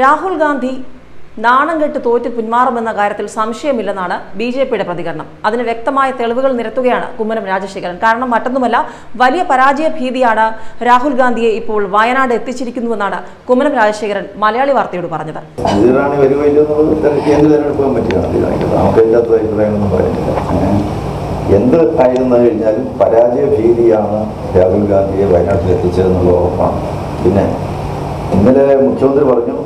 രാഹുൽ ഗാന്ധി നാണം കെട്ട് തോറ്റ് പിന്മാറുമെന്ന കാര്യത്തിൽ സംശയമില്ലെന്നാണ് ബി ജെ പിയുടെ പ്രതികരണം. അതിന് വ്യക്തമായ തെളിവുകൾ നിരത്തുകയാണ് കുമ്മനം രാജശേഖരൻ. കാരണം മറ്റൊന്നുമല്ല വലിയ പരാജയ ഭീതിയാണ് രാഹുൽ ഗാന്ധിയെ ഇപ്പോൾ വയനാട് എത്തിച്ചിരിക്കുന്നുവെന്നാണ് കുമ്മനം രാജശേഖരൻ മലയാളി വാർത്തയോട് പറഞ്ഞത്. എന്ത് ആയിരുന്നു കഴിഞ്ഞാലും പരാജയ ഭീതിയാണ് രാഹുൽ ഗാന്ധിയെ വയനാട്ടിൽ എത്തിച്ചതെന്നുള്ള ഉറപ്പാണ്. പിന്നെ ഇന്നലെ മുഖ്യമന്ത്രി പറഞ്ഞു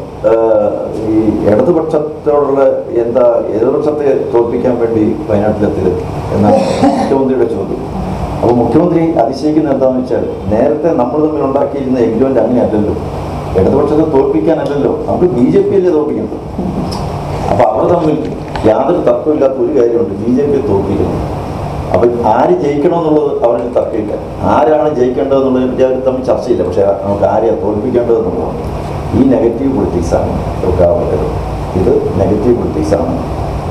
ഈ ഇടതുപക്ഷത്തോടുള്ള എന്താ എതിർപക്ഷത്തെ തോൽപ്പിക്കാൻ വേണ്ടി വയനാട്ടിലെത്തിയത് എന്നാണ് മുഖ്യമന്ത്രിയുടെ ചോദ്യം. അപ്പോൾ മുഖ്യമന്ത്രി അതിശയിക്കുന്നത് എന്താണെന്ന് വെച്ചാൽ നേരത്തെ നമ്മൾ തമ്മിൽ ഉണ്ടാക്കിയിരുന്ന എഗ്രിമെന്റ് അങ്ങനെയല്ലല്ലോ. ഇടതുപക്ഷത്തെ തോൽപ്പിക്കാനല്ലല്ലോ. നമുക്ക് ബി ജെ പി അല്ലേ തോൽപ്പിക്കുന്നത് അപ്പൊ അവർ തമ്മിൽ യാതൊരു തർക്കമില്ലാത്ത ഒരു കാര്യമുണ്ട് ബി ജെ പി തോൽപ്പിക്കുന്നു അപ്പൊ ആര് ജയിക്കണമെന്നുള്ളത് അവന് തർക്കമില്ല. ആരാണ് ജയിക്കേണ്ടതെന്നുള്ളത് അവർ തമ്മിൽ ചർച്ചയില്ല. പക്ഷേ നമുക്ക് ആരെയാണ് തോൽപ്പിക്കേണ്ടതെന്നുള്ളതാണ് ഈ നെഗറ്റീവ് പൊളിറ്റിക്സാണ് ആണ് ആവേണ്ടത് ഇത് നെഗറ്റീവ് പൊളിറ്റിക്സാണ്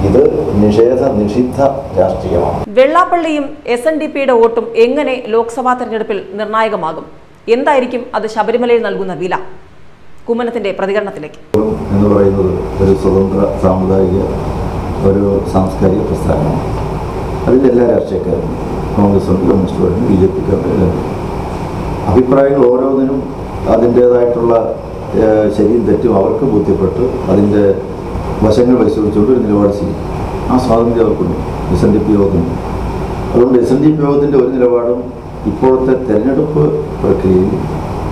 ഇത് നിഷേധ നിഷിദ്ധ രാഷ്ട്രീയമാണ്. വെള്ളാപ്പള്ളിയും എസ് എൻ ഡി പിയുടെ വോട്ടും എങ്ങനെ ലോക്സഭാ തെരഞ്ഞെടുപ്പിൽ നിർണായകമാകും? എന്തായിരിക്കും അത് ശബരിമലയിൽ നൽകുന്ന വില? കുമ്മനത്തിന്റെ പ്രതികരണത്തിലേക്ക്. എന്ന് പറയുന്നത് ഒരു സ്വതന്ത്ര സാമുദായിക ഒരു സാംസ്കാരിക പ്രസ്ഥാനമാണ്. അതിൽ എല്ലാ രാഷ്ട്രീയക്കാരും കോൺഗ്രസ് കമ്മ്യൂണിസ്റ്റ് ഉണ്ട് ബി ജെ ഉണ്ട്. അഭിപ്രായങ്ങൾ ഓരോന്നിനും അതിന്റേതായിട്ടുള്ള ശരിയും തെറ്റും അവർക്ക് ബോധ്യപ്പെട്ട് അതിന്റെ വശങ്ങൾ പരിശോധിച്ചുകൊണ്ട് ഒരു നിലപാട് ചെയ്യും ആ സ്വാതന്ത്ര്യം അവർക്കുണ്ട്. എസ് എൻ ഡി പി യോഗത്തിനുണ്ട്. അതുകൊണ്ട് എസ് എൻ ഡി പി യോഗത്തിന്റെ ഒരു നിലപാടും ഇപ്പോഴത്തെ തെരഞ്ഞെടുപ്പ് പ്രക്രിയയിൽ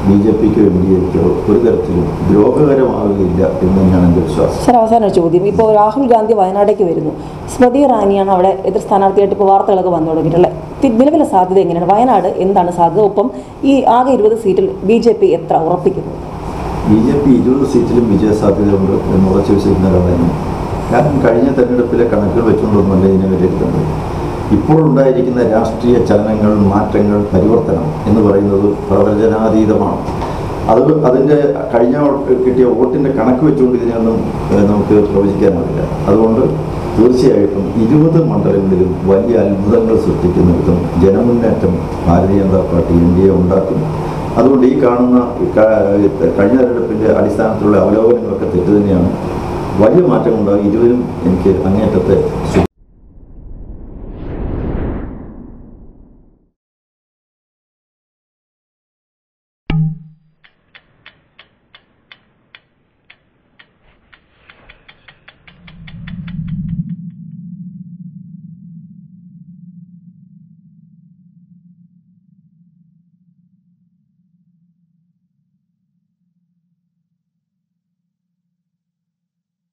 ബി ജെ പിക്കോ എം ഡി എക്കോ ഒരു തരത്തിലും ദ്രോഹകരമാവുകയില്ല എന്ന് തന്നെയാണ് എന്റെ വിശ്വാസം. സർ അവസാന ചോദ്യം. ഇപ്പോൾ രാഹുൽ ഗാന്ധി വയനാടേക്ക് വരുന്നു. സ്മൃതി ഇറാനിയാണ് അവിടെ എതിർ സ്ഥാനാർത്ഥിയായിട്ട് ഇപ്പോൾ വാർത്തകളൊക്കെ വന്നു തുടങ്ങിയിട്ടുള്ളത്. നിലവിലെ സാധ്യത എങ്ങനെയാണ്? വയനാട് എന്താണ് സാധ്യത? ഒപ്പം ഈ ആകെ ഇരുപത് സീറ്റിൽ ബി ജെ പി എത്ര ഉറപ്പിക്കുന്നു? ബി ജെ പി ഇരുപത് സീറ്റിലും വിജയസാധ്യതയുണ്ട് എന്ന് ഉറച്ചു വിശ്വസിക്കുന്ന ഒരാളായിരുന്നു കാരണം കഴിഞ്ഞ തെരഞ്ഞെടുപ്പിലെ കണക്കുകൾ വെച്ചുകൊണ്ടൊന്നുമല്ല ഇതിനെ വിലയിരുത്തുന്നത്. ഇപ്പോൾ ഉണ്ടായിരിക്കുന്ന രാഷ്ട്രീയ ചലനങ്ങൾ മാറ്റങ്ങൾ പരിവർത്തനം എന്ന് പറയുന്നത് പ്രവചനാതീതമാണ്. അത് അതിന്റെ കഴിഞ്ഞ കിട്ടിയ വോട്ടിന്റെ കണക്ക് വെച്ചുകൊണ്ട് ഇതിനെയൊന്നും ഏഹ്, നമുക്ക് പ്രവചിക്കാനാവില്ല. അതുകൊണ്ട് തീർച്ചയായിട്ടും ഇരുപത് മണ്ഡലങ്ങളിലും വലിയ അത്ഭുതങ്ങൾ സൃഷ്ടിക്കുന്ന വിധം ജനമുന്നേറ്റം Bharatiya Janata party N D A ഉണ്ടാക്കും അതുകൊണ്ട് ഈ കാണുന്ന കഴിഞ്ഞ തെരഞ്ഞെടുപ്പിന്റെ അടിസ്ഥാനത്തിലുള്ള അവലോകനങ്ങളൊക്കെ തെറ്റ് തന്നെയാണ്. വലിയ മാറ്റം ഇരുവരും എനിക്ക് അങ്ങേറ്റത്തെ